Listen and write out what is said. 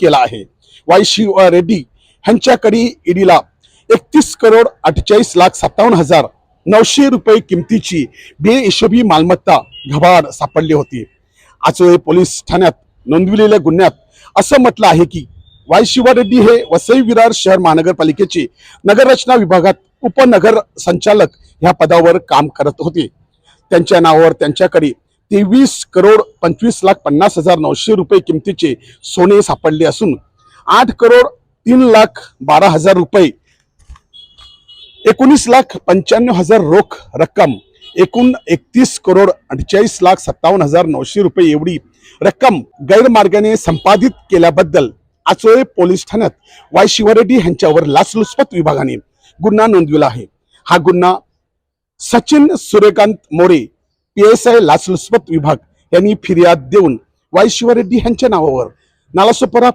केला आहे. वाय शिव रेड्डी ह्यांच्याकडे ईडीला एकतीस करोड अठ्ठेचाळीस लाख सत्तावन्न हजार नऊशे रुपये किमतीची बेहिशोबी मालमत्ता घबाड सापडली होती. आचोळे पोलीस ठाण्यात नोंदविलेल्या गुन्ह्यात असं म्हटलं आहे की वाय शिवा रेड्डी हे वसई विरार शहर महानगरपालिकेचे नगररचना विभागात उपनगर संचालक ह्या पदावर काम करत होते. त्यांच्या नावावर त्यांच्याकडे तेवीस करोड पंचवीस लाख पन्नास हजार नऊशे रुपये किमतीचे सोने सापडले असून आठ करोड तीन लाख बारा हजार रुपये एकोणीस लाख पंच्याण्णव हजार रोख रक्कम एकूण एकतीस करोड अठ्ठेचाळीस लाख सत्तावन्न हजार नऊशे रुपये एवढी रक्कम गैरमार्गाने संपादित केल्याबद्दल आचोळे पोलीस ठाण्यात वाय शिवरेड्डी यांच्यावर लाचलुचपत विभागाने गुन्हा नोंदविला आहे. हा गुन्हा Sachin Suryakant More P S I लाचलुचपत विभाग यांनी फिर्याद देऊन वाय शिवारेड्डी यांच्या नावावर नालासोपारा